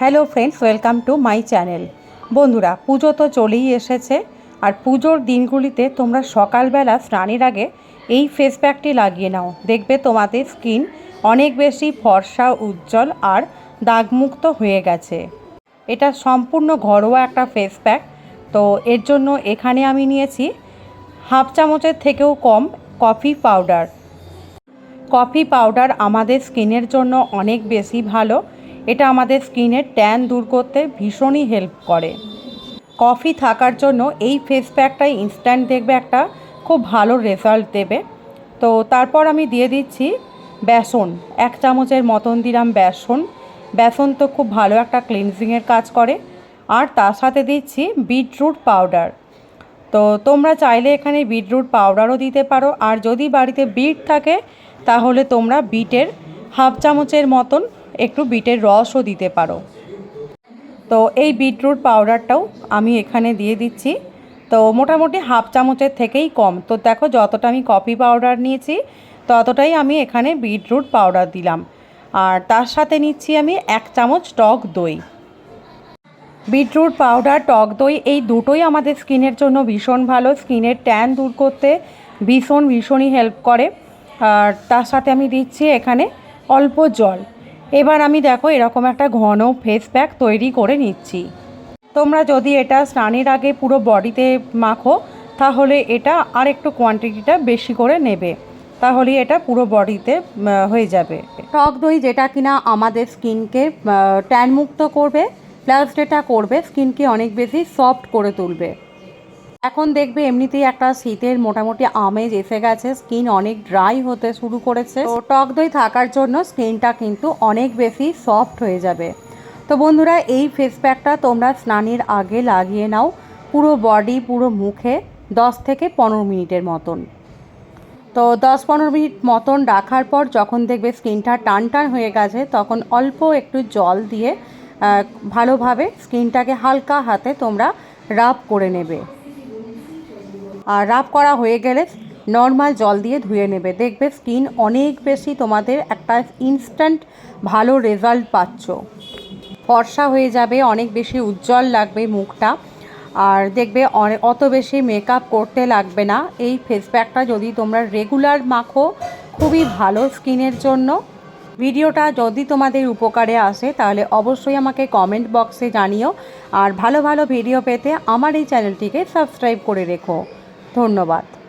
Hello friends welcome to my channel বন্ধুরা, পুজো তো চলেই এসেছে, আর পুজোর দিনগুলিতে তোমরা সকালবেলা স্নানের আগে এই ফেস প্যাকটি লাগিয়ে নাও। দেখবে তোমাদের স্কিন অনেক বেশি ফর্সা, উজ্জ্বল আর দাগমুক্ত হয়ে গেছে। এটা সম্পূর্ণ ঘরোয়া একটা ফেস প্যাক তো এর জন্য এখানে আমি নিয়েছি হাফ চামচের থেকেও কম কফি পাউডার কফি পাউডার আমাদের স্কিনের জন্য অনেক বেশি ভালো এটা আমাদের স্কিনের ট্যান দূর করতে ভীষণই হেল্প করে। কফি থাকার জন্য এই ফেস প্যাকটাই ইনস্ট্যান্ট দেখবে একটা খুব ভালো রেজাল্ট দেবে। তো তারপর আমি দিয়ে দিচ্ছি বেসন, এক চামচের মতন দিলাম বেসন। বেসন তো খুব ভালো একটা ক্লিনজিংয়ের কাজ করে। আর তার সাথে দিচ্ছি বিটরুট পাউডার তো তোমরা চাইলে এখানে বিটরুট পাউডারও দিতে পারো। আর যদি বাড়িতে বিট থাকে, তাহলে তোমরা বিটের হাফ চামচের মতন একটু বিটের রসও দিতে পারো। তো এই বিটরুট পাউডারটাও আমি এখানে দিয়ে দিচ্ছি। তো মোটামুটি হাফ চামচের থেকেই কম। তো দেখো যতটা আমি কফি পাউডার নিয়েছি, ততটাই আমি এখানে বিটরুট পাউডার দিলাম। আর তার সাথে নিচ্ছি আমি এক চামচ টক দই। বিটরুট পাউডার, টক দই এই দুটোই আমাদের স্কিনের জন্য ভীষণ ভালো। স্কিনের ট্যান দূর করতে ভীষণ, ভীষণই হেল্প করে। আর তার সাথে আমি দিচ্ছি এখানে অল্প জল। এবার আমি দেখো এরকম একটা ঘন ফেস প্যাক তৈরি করে নিচ্ছি। তোমরা যদি এটা স্নানের আগে পুরো বডিতে মাখো, তাহলে এটা আর একটু কোয়ান্টিটিটা বেশি করে নেবে। তাহলে এটা পুরো বডিতে হয়ে যাবে। টক দই যেটা কিনা আমাদের স্কিনকে ট্যান মুক্ত করবে প্লাস যেটা করবে, স্কিনকে অনেক বেশি সফট করে তুলবে। এখন দেখবে এমনিতেই একটা শীতের মোটামুটি আমেজ এসে গেছে, স্কিন অনেক ড্রাই হতে শুরু করেছে। তো টক দই থাকার জন্য স্কিনটা কিন্তু অনেক বেশি সফট হয়ে যাবে। তো বন্ধুরা, এই ফেস প্যাকটা তোমরা স্নানের আগে লাগিয়ে নাও, পুরো বডি পুরো মুখে দশ থেকে পনেরো মিনিটের মতন। তো দশ পনেরো মিনিট মতন রাখার পর যখন দেখবে স্কিনটা টান টান হয়ে গেছে, তখন অল্প একটু জল দিয়ে ভালোভাবে স্কিনটাকে হালকা হাতে তোমরা রাব করে নেবে। আর রাব করা হয়ে গেলে নর্মাল জল দিয়ে ধুয়ে নেবে। দেখবে স্কিন অনেক বেশি তোমাদের একটা ইনস্ট্যান্ট ভালো রেজাল্ট পাচ্ছ। ফর্সা হয়ে যাবে, অনেক বেশি উজ্জ্বল লাগবে মুখটা। আর দেখবে অত বেশি মেকআপ করতে লাগবে না। এই ফেস প্যাকটা যদি তোমরা রেগুলার মাখো, খুবই ভালো স্কিনের জন্য। ভিডিওটা যদি তোমাদের উপকারে আসে, তাহলে অবশ্যই আমাকে কমেন্ট বক্সে জানিও। আর ভালো ভালো ভিডিও পেতে আমার এই চ্যানেলটিকে সাবস্ক্রাইব করে রেখো। ধন্যবাদ।